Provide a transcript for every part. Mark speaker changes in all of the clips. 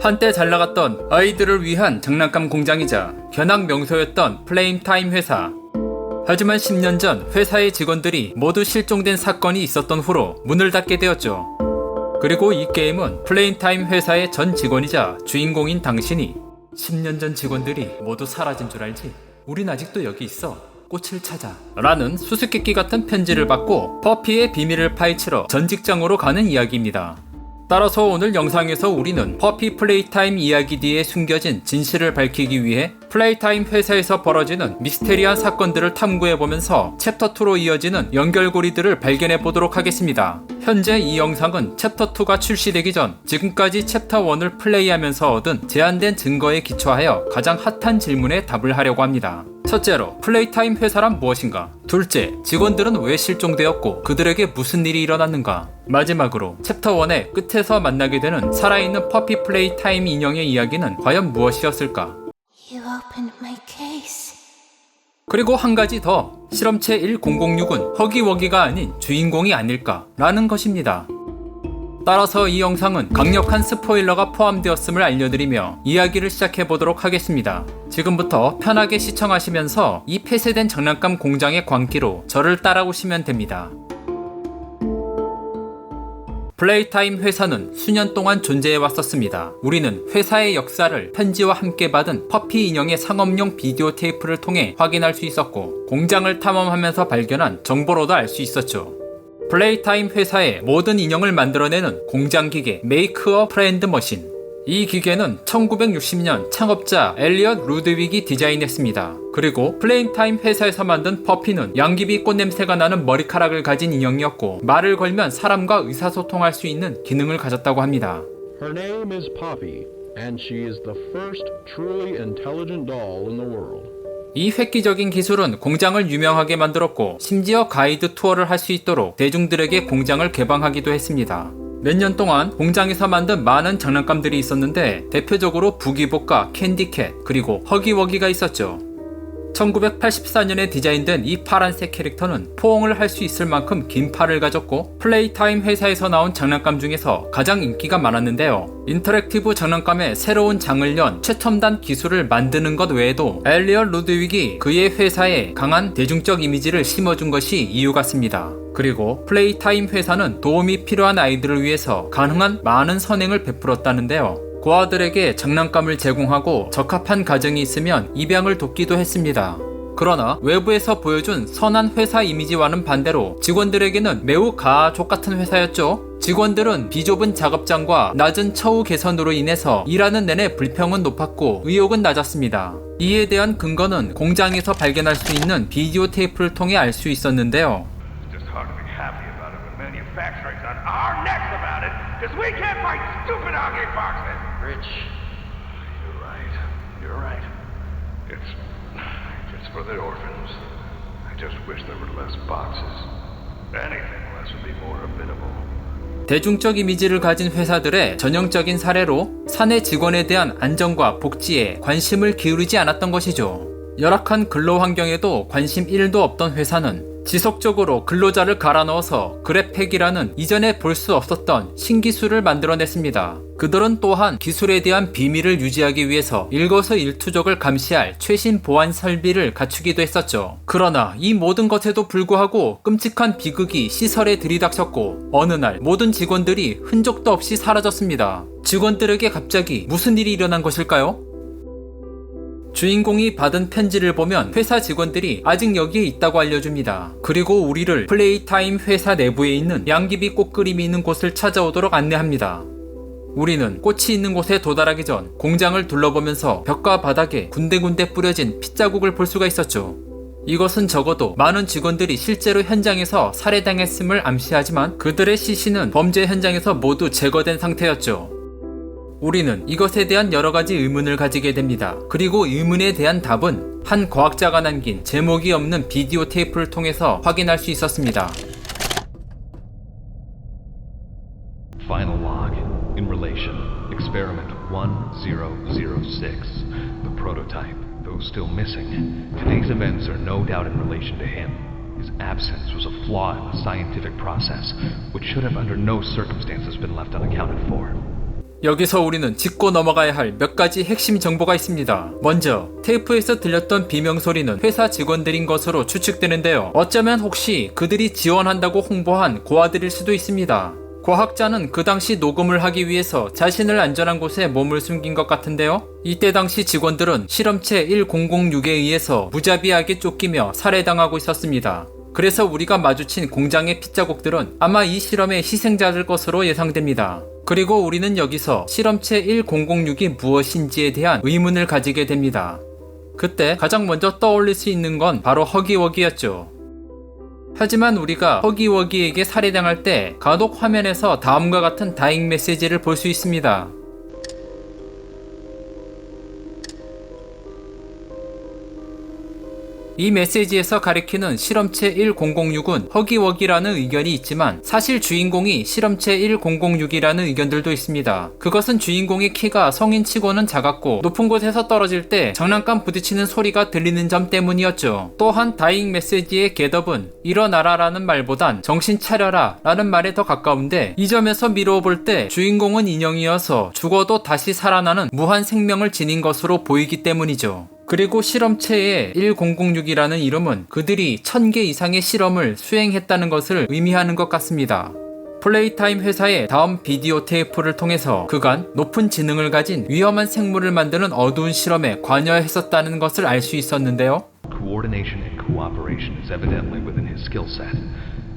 Speaker 1: 한때 잘 나갔던 아이들을 위한 장난감 공장이자 견학 명소였던 플레임타임 회사. 하지만 10년 전 회사의 직원들이 모두 실종된 사건이 있었던 후로 문을 닫게 되었죠. 그리고 이 게임은 플레임타임 회사의 전 직원이자 주인공인 당신이 10년 전 직원들이 모두 사라진 줄 알지? 우린 아직도 여기 있어. 꽃을 찾아. 라는 수수께끼 같은 편지를 받고 퍼피의 비밀을 파헤치러 전 직장으로 가는 이야기입니다. 따라서 오늘 영상에서 우리는 퍼피 플레이타임 이야기 뒤에 숨겨진 진실을 밝히기 위해 플레이타임 회사에서 벌어지는 미스테리한 사건들을 탐구해보면서 챕터 2로 이어지는 연결고리들을 발견해 보도록 하겠습니다. 현재 이 영상은 챕터 2가 출시되기 전 지금까지 챕터 1을 플레이하면서 얻은 제한된 증거에 기초하여 가장 핫한 질문에 답을 하려고 합니다. 첫째로 플레이타임 회사란 무엇인가? 둘째, 직원들은 왜 실종되었고 그들에게 무슨 일이 일어났는가? 마지막으로 챕터 1의 끝에서 만나게 되는 살아있는 퍼피 플레이타임 인형의 이야기는 과연 무엇이었을까? 그리고 한 가지 더 실험체 1006은 허기워기가 아닌 주인공이 아닐까라는 것입니다. 따라서 이 영상은 강력한 스포일러가 포함되었음을 알려드리며 이야기를 시작해 보도록 하겠습니다. 지금부터 편하게 시청하시면서 이 폐쇄된 장난감 공장의 광기로 저를 따라오시면 됩니다. 플레이타임 회사는 수년 동안 존재해 왔었습니다. 우리는 회사의 역사를 편지와 함께 받은 퍼피 인형의 상업용 비디오 테이프를 통해 확인할 수 있었고, 공장을 탐험하면서 발견한 정보로도 알 수 있었죠. 플레이타임 회사의 모든 인형을 만들어내는 공장 기계 메이크 어 프렌드 머신. 이 기계는 1960년 창업자 엘리엇 루드윅이 디자인했습니다. 그리고 플레임타임 회사에서 만든 퍼피는 양귀비 꽃냄새가 나는 머리카락을 가진 인형이었고 말을 걸면 사람과 의사소통할 수 있는 기능을 가졌다고 합니다.
Speaker 2: Her name is Poppy, and she is the first truly intelligent doll in the world.
Speaker 1: 이 획기적인 기술은 공장을 유명하게 만들었고 심지어 가이드 투어를 할 수 있도록 대중들에게 공장을 개방하기도 했습니다. 몇 년 동안 공장에서 만든 많은 장난감들이 있었는데 대표적으로 부기복과 캔디캣 그리고 허기워기가 있었죠. 1984년에 디자인된 이 파란색 캐릭터는 포옹을 할 수 있을 만큼 긴 팔을 가졌고 플레이타임 회사에서 나온 장난감 중에서 가장 인기가 많았는데요. 인터랙티브 장난감에 새로운 장을 연 최첨단 기술을 만드는 것 외에도 엘리얼 루드윅이 그의 회사에 강한 대중적 이미지를 심어준 것이 이유 같습니다. 그리고 플레이타임 회사는 도움이 필요한 아이들을 위해서 가능한 많은 선행을 베풀었다는데요. 고아들에게 장난감을 제공하고 적합한 가정이 있으면 입양을 돕기도 했습니다. 그러나 외부에서 보여준 선한 회사 이미지와는 반대로 직원들에게는 매우 가족 같은 회사였죠. 직원들은 비좁은 작업장과 낮은 처우 개선으로 인해서 일하는 내내 불평은 높았고 의욕은 낮았습니다. 이에 대한 근거는 공장에서 발견할 수 있는 비디오 테이프를 통해 알 수 있었는데요.
Speaker 3: Rich,
Speaker 4: You're right. You're right. It's it's for the orphans. I just wish there were less boxes. Anything less would be more habitable.
Speaker 1: 대중적 이미지를 가진 회사들의 전형적인 사례로 사내 직원에 대한 안전과 복지에 관심을 기울이지 않았던 것이죠. 열악한 근로 환경에도 관심 1도 없던 회사는 지속적으로 근로자를 갈아 넣어서 그래팩이라는 이전에 볼 수 없었던 신기술을 만들어냈습니다. 그들은 또한 기술에 대한 비밀을 유지하기 위해서 일거수일투족을 감시할 최신 보안 설비를 갖추기도 했었죠. 그러나 이 모든 것에도 불구하고 끔찍한 비극이 시설에 들이닥쳤고 어느 날 모든 직원들이 흔적도 없이 사라졌습니다. 직원들에게 갑자기 무슨 일이 일어난 것일까요? 주인공이 받은 편지를 보면 회사 직원들이 아직 여기에 있다고 알려줍니다. 그리고 우리를 플레이타임 회사 내부에 있는 양귀비 꽃그림이 있는 곳을 찾아오도록 안내합니다. 우리는 꽃이 있는 곳에 도달하기 전 공장을 둘러보면서 벽과 바닥에 군데군데 뿌려진 핏자국을 볼 수가 있었죠. 이것은 적어도 많은 직원들이 실제로 현장에서 살해당했음을 암시하지만 그들의 시신은 범죄 현장에서 모두 제거된 상태였죠. 우리는 이것에 대한 여러 가지 의문을 가지게 됩니다. 그리고 의문에 대한 답은 한 과학자가 남긴 제목이 없는 비디오 테이프를 통해서 확인할 수 있었습니다.
Speaker 5: Final log. In relation, experiment 1006. The prototype, though still missing. Today's events are no doubt in relation to him. His absence was a flaw in the scientific process, which should have under no circumstances been left unaccounted for.
Speaker 1: 여기서 우리는 짚고 넘어가야 할 몇 가지 핵심 정보가 있습니다. 먼저 테이프에서 들렸던 비명 소리는 회사 직원들인 것으로 추측되는데요. 어쩌면 혹시 그들이 지원한다고 홍보한 고아들일 수도 있습니다. 과학자는 그 당시 녹음을 하기 위해서 자신을 안전한 곳에 몸을 숨긴 것 같은데요. 이때 당시 직원들은 실험체 1006에 의해서 무자비하게 쫓기며 살해당하고 있었습니다. 그래서 우리가 마주친 공장의 핏자국들은 아마 이 실험의 희생자들 것으로 예상됩니다. 그리고 우리는 여기서 실험체 1006이 무엇인지에 대한 의문을 가지게 됩니다. 그때 가장 먼저 떠올릴 수 있는 건 바로 허기워기였죠. 하지만 우리가 허기워기에게 살해당할 때 간혹 화면에서 다음과 같은 다잉 메시지를 볼 수 있습니다. 이 메시지에서 가리키는 실험체 1006은 허기워기라는 의견이 있지만 사실 주인공이 실험체 1006이라는 의견들도 있습니다. 그것은 주인공의 키가 성인치고는 작았고 높은 곳에서 떨어질 때 장난감 부딪히는 소리가 들리는 점 때문이었죠. 또한 다잉 메시지의 겟업은 일어나라라는 말보단 정신 차려라 라는 말에 더 가까운데 이 점에서 미루어 볼 때 주인공은 인형이어서 죽어도 다시 살아나는 무한 생명을 지닌 것으로 보이기 때문이죠. 그리고 실험체의 1006이라는 이름은 그들이 1000개 이상의 실험을 수행했다는 것을 의미하는 것 같습니다. 플레이타임 회사의 다음 비디오 테이프를 통해서 그간 높은 지능을 가진 위험한 생물을 만드는 어두운 실험에 관여했었다는 것을 알 수 있었는데요.
Speaker 5: Coordination and cooperation is evidently within his skill set,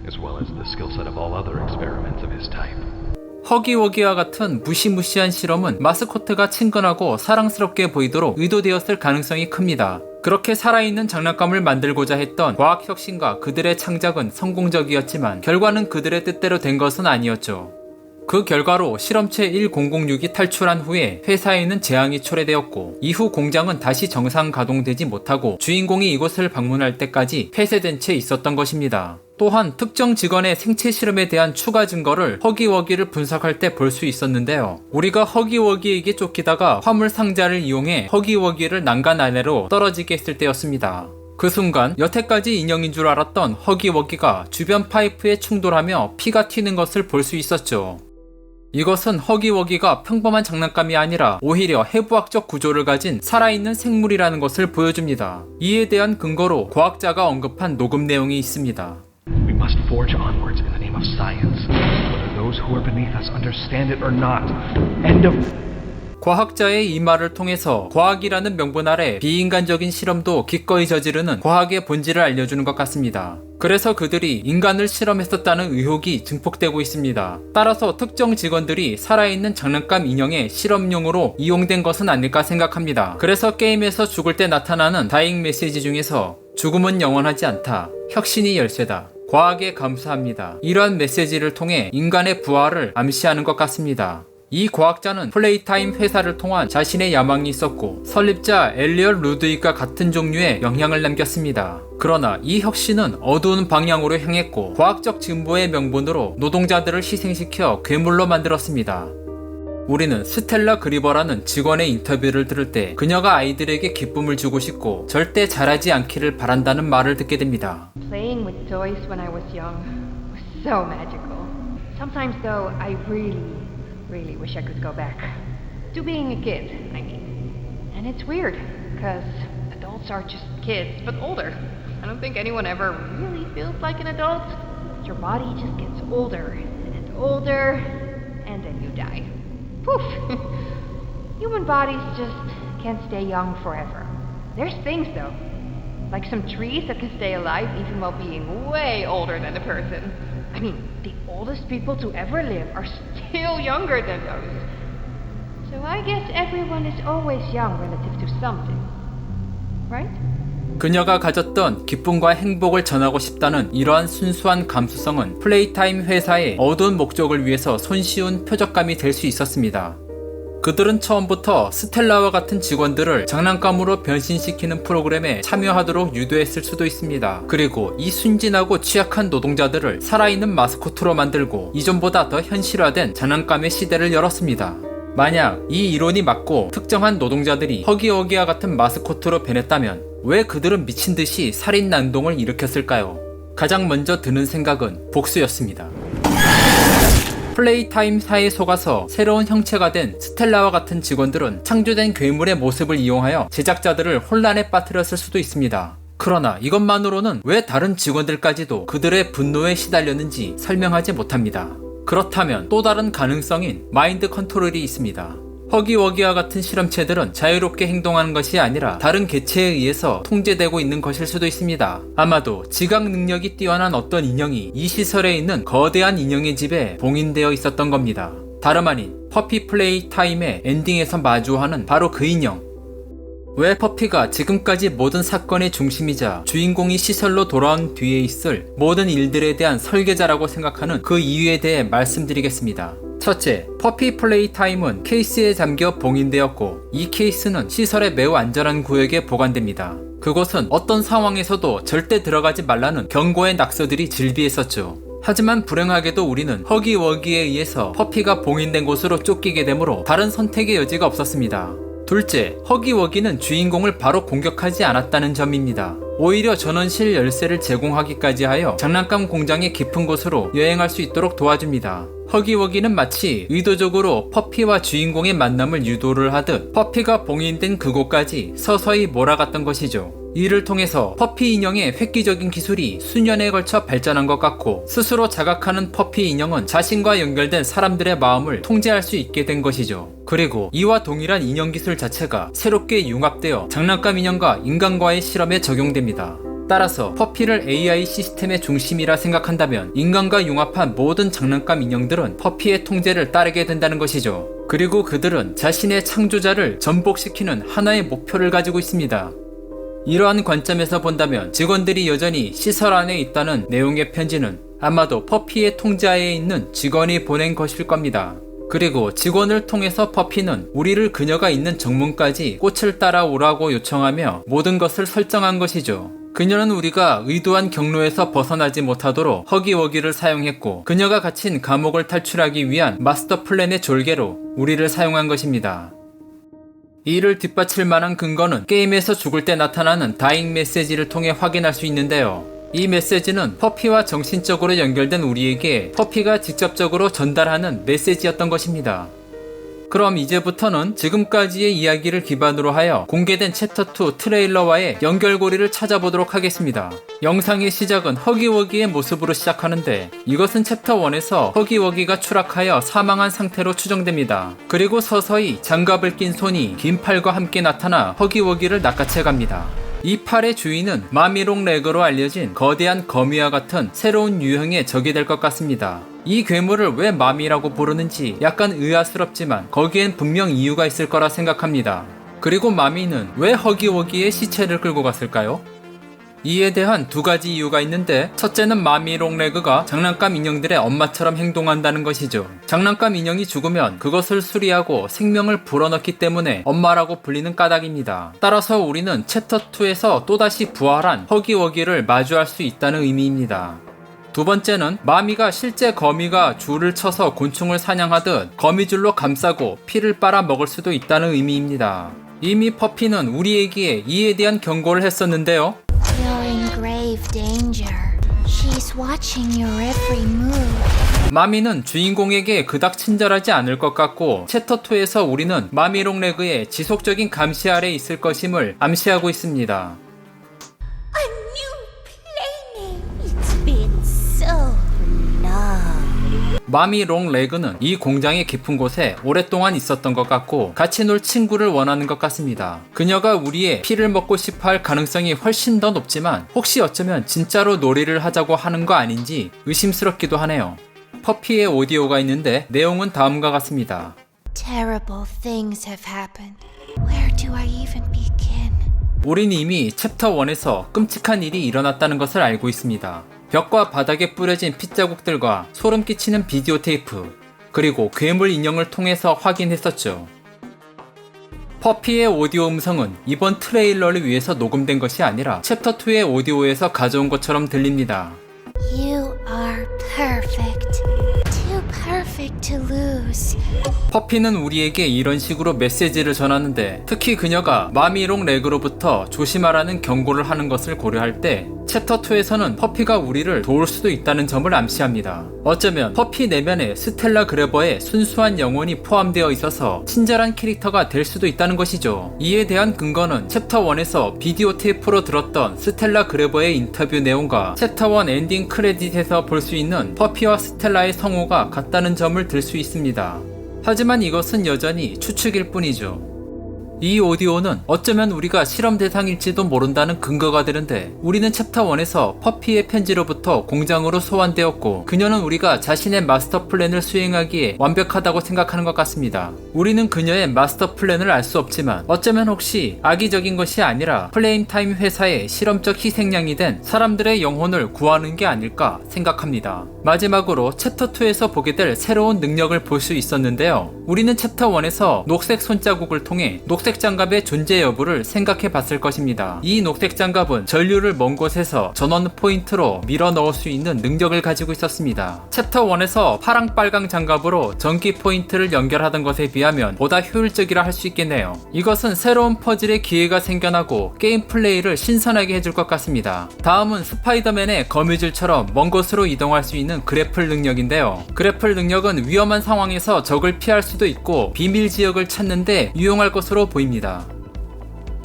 Speaker 5: as well as the skill set of all other experiments of his type.
Speaker 1: 허기워기와 같은 무시무시한 실험은 마스코트가 친근하고 사랑스럽게 보이도록 의도되었을 가능성이 큽니다. 그렇게 살아있는 장난감을 만들고자 했던 과학혁신과 그들의 창작은 성공적이었지만 결과는 그들의 뜻대로 된 것은 아니었죠. 그 결과로 실험체 1006이 탈출한 후에 회사에는 재앙이 초래되었고 이후 공장은 다시 정상 가동되지 못하고 주인공이 이곳을 방문할 때까지 폐쇄된 채 있었던 것입니다. 또한 특정 직원의 생체 실험에 대한 추가 증거를 허기워기를 분석할 때 볼 수 있었는데요. 우리가 허기워기에게 쫓기다가 화물 상자를 이용해 허기워기를 난간 아래로 떨어지게 했을 때였습니다. 그 순간 여태까지 인형인 줄 알았던 허기워기가 주변 파이프에 충돌하며 피가 튀는 것을 볼 수 있었죠. 이것은 허기워기가 평범한 장난감이 아니라 오히려 해부학적 구조를 가진 살아있는 생물이라는 것을 보여줍니다. 이에 대한 근거로 과학자가 언급한 녹음 내용이 있습니다.
Speaker 5: Must forge onwards in the name of science, whether those who are beneath us understand it or not. End of.
Speaker 1: 과학자의 이 말을 통해서 과학이라는 명분 아래 비인간적인 실험도 기꺼이 저지르는 과학의 본질을 알려주는 것 같습니다. 그래서 그들이 인간을 실험했었다는 의혹이 증폭되고 있습니다. 따라서 특정 직원들이 살아있는 장난감 인형의 실험용으로 이용된 것은 아닐까 생각합니다. 그래서 게임에서 죽을 때 나타나는 다잉 메시지 중에서 죽음은 영원하지 않다. 혁신이 열쇠다. 과학에 감사합니다. 이러한 메시지를 통해 인간의 부활을 암시하는 것 같습니다. 이 과학자는 플레이타임 회사를 통한 자신의 야망이 있었고 설립자 엘리얼 루드익과 같은 종류의 영향을 남겼습니다. 그러나 이 혁신은 어두운 방향으로 향했고 과학적 진보의 명분으로 노동자들을 희생시켜 괴물로 만들었습니다. 우리는 스텔라 그리버라는 직원의 인터뷰를 들을 때 그녀가 아이들에게 기쁨을 주고 싶고 절대 잘하지 않기를 바란다는 말을 듣게 됩니다.
Speaker 3: Playing with toys when I was young was so magical. Sometimes, though, I really, really wish I could go back. To being a kid, I mean. And it's weird, because adults are just kids, but older. I don't think anyone ever really feels like an adult. Your body just gets older and older, Poof! Human bodies just can't stay young forever. There's things, though, like some trees that can stay alive even while being way older than a person. I mean, the oldest people to ever live are still younger than those. So I guess everyone is always young relative to something. Right?
Speaker 1: 그녀가 가졌던 기쁨과 행복을 전하고 싶다는 이러한 순수한 감수성은 플레이타임 회사의 어두운 목적을 위해서 손쉬운 표적감이 될 수 있었습니다. 그들은 처음부터 스텔라와 같은 직원들을 장난감으로 변신시키는 프로그램에 참여하도록 유도했을 수도 있습니다. 그리고 이 순진하고 취약한 노동자들을 살아있는 마스코트로 만들고 이전보다 더 현실화된 장난감의 시대를 열었습니다. 만약 이 이론이 맞고 특정한 노동자들이 허기허기와 같은 마스코트로 변했다면 왜 그들은 미친 듯이 살인 난동을 일으켰을까요? 가장 먼저 드는 생각은 복수였습니다. 플레이타임 사에 속아서 새로운 형체가 된 스텔라와 같은 직원들은 창조된 괴물의 모습을 이용하여 제작자들을 혼란에 빠뜨렸을 수도 있습니다. 그러나 이것만으로는 왜 다른 직원들까지도 그들의 분노에 시달렸는지 설명하지 못합니다. 그렇다면 또 다른 가능성인 마인드 컨트롤이 있습니다. 허기워기와 같은 실험체들은 자유롭게 행동하는 것이 아니라 다른 개체에 의해서 통제되고 있는 것일 수도 있습니다. 아마도 지각 능력이 뛰어난 어떤 인형이 이 시설에 있는 거대한 인형의 집에 봉인되어 있었던 겁니다. 다름 아닌 퍼피 플레이 타임의 엔딩에서 마주하는 바로 그 인형. 왜 퍼피가 지금까지 모든 사건의 중심이자 주인공이 시설로 돌아온 뒤에 있을 모든 일들에 대한 설계자라고 생각하는 그 이유에 대해 말씀드리겠습니다. 첫째, 퍼피 플레이 타임은 케이스에 잠겨 봉인되었고 이 케이스는 시설의 매우 안전한 구역에 보관됩니다. 그곳은 어떤 상황에서도 절대 들어가지 말라는 경고의 낙서들이 질비했었죠. 하지만 불행하게도 우리는 허기워기에 의해서 퍼피가 봉인된 곳으로 쫓기게 되므로 다른 선택의 여지가 없었습니다. 둘째, 허기워기는 주인공을 바로 공격하지 않았다는 점입니다. 오히려 전원실 열쇠를 제공하기까지 하여 장난감 공장의 깊은 곳으로 여행할 수 있도록 도와줍니다. 허기워기는 마치 의도적으로 퍼피와 주인공의 만남을 유도를 하듯 퍼피가 봉인된 그곳까지 서서히 몰아갔던 것이죠. 이를 통해서 퍼피 인형의 획기적인 기술이 수년에 걸쳐 발전한 것 같고 스스로 자각하는 퍼피 인형은 자신과 연결된 사람들의 마음을 통제할 수 있게 된 것이죠. 그리고 이와 동일한 인형 기술 자체가 새롭게 융합되어 장난감 인형과 인간과의 실험에 적용됩니다. 따라서 퍼피를 AI 시스템의 중심이라 생각한다면 인간과 융합한 모든 장난감 인형들은 퍼피의 통제를 따르게 된다는 것이죠. 그리고 그들은 자신의 창조자를 전복시키는 하나의 목표를 가지고 있습니다. 이러한 관점에서 본다면 직원들이 여전히 시설 안에 있다는 내용의 편지는 아마도 퍼피의 통제하에 있는 직원이 보낸 것일 겁니다. 그리고 직원을 통해서 퍼피는 우리를 그녀가 있는 정문까지 꽃을 따라오라고 요청하며 모든 것을 설정한 것이죠. 그녀는 우리가 의도한 경로에서 벗어나지 못하도록 허기워기를 사용했고 그녀가 갇힌 감옥을 탈출하기 위한 마스터 플랜의 졸개로 우리를 사용한 것입니다. 이를 뒷받칠 만한 근거는 게임에서 죽을 때 나타나는 다잉 메시지를 통해 확인할 수 있는데요. 이 메시지는 퍼피와 정신적으로 연결된 우리에게 퍼피가 직접적으로 전달하는 메시지였던 것입니다. 그럼 이제부터는 지금까지의 이야기를 기반으로 하여 공개된 챕터 2 트레일러와의 연결고리를 찾아보도록 하겠습니다. 영상의 시작은 허기워기의 모습으로 시작하는데 이것은 챕터 1에서 허기워기가 추락하여 사망한 상태로 추정됩니다. 그리고 서서히 장갑을 낀 손이 긴 팔과 함께 나타나 허기워기를 낚아채 갑니다. 이 팔의 주인은 마미롱 레그로 알려진 거대한 거미와 같은 새로운 유형의 적이 될 것 같습니다. 이 괴물을 왜 마미라고 부르는지 약간 의아스럽지만 거기엔 분명 이유가 있을 거라 생각합니다. 그리고 마미는 왜 허기워기의 시체를 끌고 갔을까요? 이에 대한 두 가지 이유가 있는데 첫째는 마미 롱레그가 장난감 인형들의 엄마처럼 행동한다는 것이죠. 장난감 인형이 죽으면 그것을 수리하고 생명을 불어넣기 때문에 엄마라고 불리는 까닭입니다. 따라서 우리는 챕터 2에서 또다시 부활한 허기워기를 마주할 수 있다는 의미입니다. 두 번째는 마미가 실제 거미가 줄을 쳐서 곤충을 사냥하듯 거미줄로 감싸고 피를 빨아 먹을 수도 있다는 의미입니다. 이미 퍼피는 우리에게 이에 대한 경고를 했었는데요. 마미는 주인공에게 그닥 친절하지 않을 것 같고 챕터 2에서 우리는 마미롱 레그의 지속적인 감시 아래 있을 것임을 암시하고 있습니다. 마미 롱 레그는 이 공장의 깊은 곳에 오랫동안 있었던 것 같고 같이 놀 친구를 원하는 것 같습니다. 그녀가 우리의 피를 먹고 싶어 할 가능성이 훨씬 더 높지만 혹시 어쩌면 진짜로 놀이를 하자고 하는 거 아닌지 의심스럽기도 하네요. 퍼피의 오디오가 있는데 내용은 다음과 같습니다.
Speaker 6: Terrible things have happened. Where do I even begin?
Speaker 1: 우린 이미 챕터 1에서 끔찍한 일이 일어났다는 것을 알고 있습니다. 벽과 바닥에 뿌려진 핏자국들과 소름 끼치는 비디오 테이프, 그리고 괴물 인형을 통해서 확인했었죠. 퍼피의 오디오 음성은 이번 트레일러를 위해서 녹음된 것이 아니라 챕터 2의 오디오에서 가져온 것처럼 들립니다.
Speaker 6: You are perfect. Too perfect to lose.
Speaker 1: 퍼피는 우리에게 이런 식으로 메시지를 전하는데 특히 그녀가 마미롱 레그로부터 조심하라는 경고를 하는 것을 고려할 때 챕터 2에서는 퍼피가 우리를 도울 수도 있다는 점을 암시합니다. 어쩌면 퍼피 내면에 스텔라 그래버의 순수한 영혼이 포함되어 있어서 친절한 캐릭터가 될 수도 있다는 것이죠. 이에 대한 근거는 챕터 1에서 비디오 테이프로 들었던 스텔라 그래버의 인터뷰 내용과 챕터 1 엔딩 크레딧에서 볼 수 있는 퍼피와 스텔라의 성우가 같다는 점을 들 수 있습니다. 하지만 이것은 여전히 추측일 뿐이죠. 이 오디오는 어쩌면 우리가 실험 대상일지도 모른다는 근거가 되는데 우리는 챕터 1에서 퍼피의 편지로부터 공장으로 소환되었고 그녀는 우리가 자신의 마스터 플랜을 수행하기에 완벽하다고 생각하는 것 같습니다. 우리는 그녀의 마스터 플랜을 알 수 없지만 어쩌면 혹시 악의적인 것이 아니라 플레임타임 회사의 실험적 희생양이 된 사람들의 영혼을 구하는 게 아닐까 생각합니다. 마지막으로 챕터 2에서 보게 될 새로운 능력을 볼 수 있었는데요. 우리는 챕터 1에서 녹색 손자국을 통해 녹색 장갑의 존재 여부를 생각해 봤을 것입니다. 이 녹색 장갑은 전류를 먼 곳에서 전원 포인트로 밀어 넣을 수 있는 능력을 가지고 있었습니다. 챕터 1에서 파랑 빨강 장갑으로 전기 포인트를 연결하던 것에 비하면 보다 효율적이라 할 수 있겠네요. 이것은 새로운 퍼즐의 기회가 생겨나고 게임 플레이를 신선하게 해줄 것 같습니다. 다음은 스파이더맨의 거미줄처럼 먼 곳으로 이동할 수 있는 그래플 능력인데요. 그래플 능력은 위험한 상황에서 적을 피할 수도 있고 비밀 지역을 찾는데 유용할 것으로 보입니다.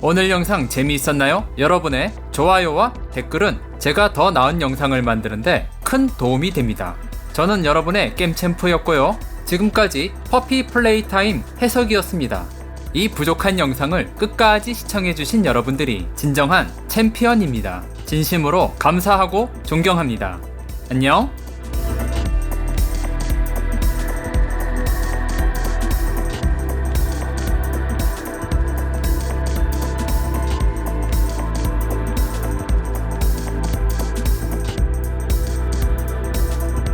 Speaker 1: 오늘 영상 재미있었나요? 여러분의 좋아요와 댓글은 제가 더 나은 영상을 만드는데 큰 도움이 됩니다. 저는 여러분의 게임 챔프였고요. 지금까지 퍼피 플레이 타임 해석이었습니다. 이 부족한 영상을 끝까지 시청해주신 여러분들이 진정한 챔피언입니다. 진심으로 감사하고 존경합니다. 안녕!